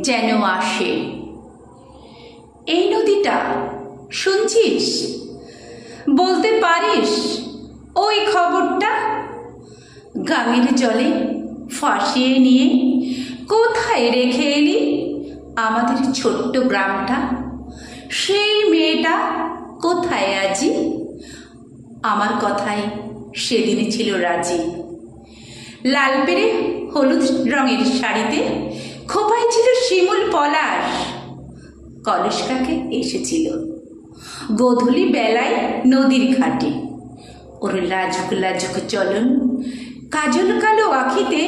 যেন আসে। এই নদীটা, শুনছিস? বলতে পারিস, ওই খবরটা? গাঙের জলে ফাঁসিয়ে নিয়ে কোথায় রেখে এলি? আমাদের ছোট্ট গ্রামটা, সেই মেয়েটা কোথায় আজি? আমার কথায় সেদিন ছিল রাজি। লাল পেরে হলুদ রঙের শাড়িতে খোপায় ছিল শিমুল পলাশ। কলস কাকে এসেছিল। গোধূলি বেলায় নদীর ঘাটে। ওর লাজুক লাজুক চলন, কাজল কালো আখিতে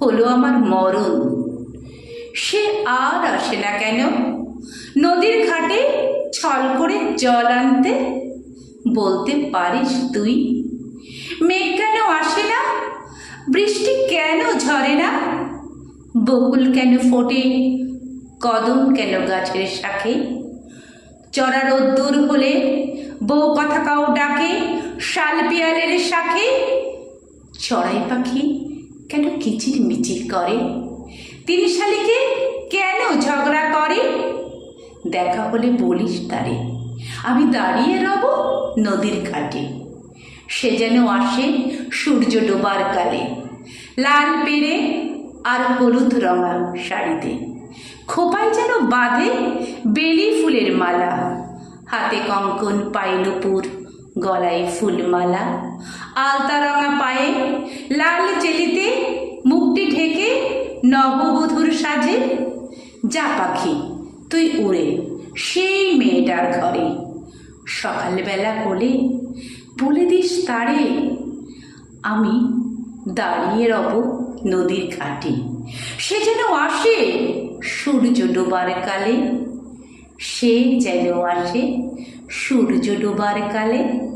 হলো আমার মরণ। সে আর আসে না কেন? নদীর ঘাটে ছল করে জল আনতে বলতে পারিস তুই? মেঘ কেন আসে না? বৃষ্টি কেন ঝরে না? বকুল কেন ফোটে, কদম কেন গাছের শাখে? চড়া রোদ্দুর হলে বউ কথা কাউ ডাকে, শাল পিয়ালের শাখে? চড়াই পাখি কেন কিচির মিচির করে? তিনি শালিকে কেন ঝগড়া করে? দেখা হলে বলিস তারে, আমি দাঁড়িয়ে রব নদীর ঘাটে। সে যেন আসে সূর্য ডোবার কালে। লাল পেরে আর হলুদ রঙা শাড়িতে। খোপায় যেন বাঁধে বেলি ফুলের মালা। হাতে কঙ্কন পায়ে নুপুর, গলায় ফুলমালা। আলতা রঙা পায়ে লাল চেলিতে মুখটি ঢেকে নববধূর সাজে। যা পাখি, তুই উড়ে সেই মেয়েটার ঘরে। সকালবেলা হলে বলে দিস তারে, আমি দাঁড়িয়ে রব নদীর ঘাটে সে যেন আসে সূর্য ডোবার কালে। সে যেন আসে সূর্য ডোবার কালে।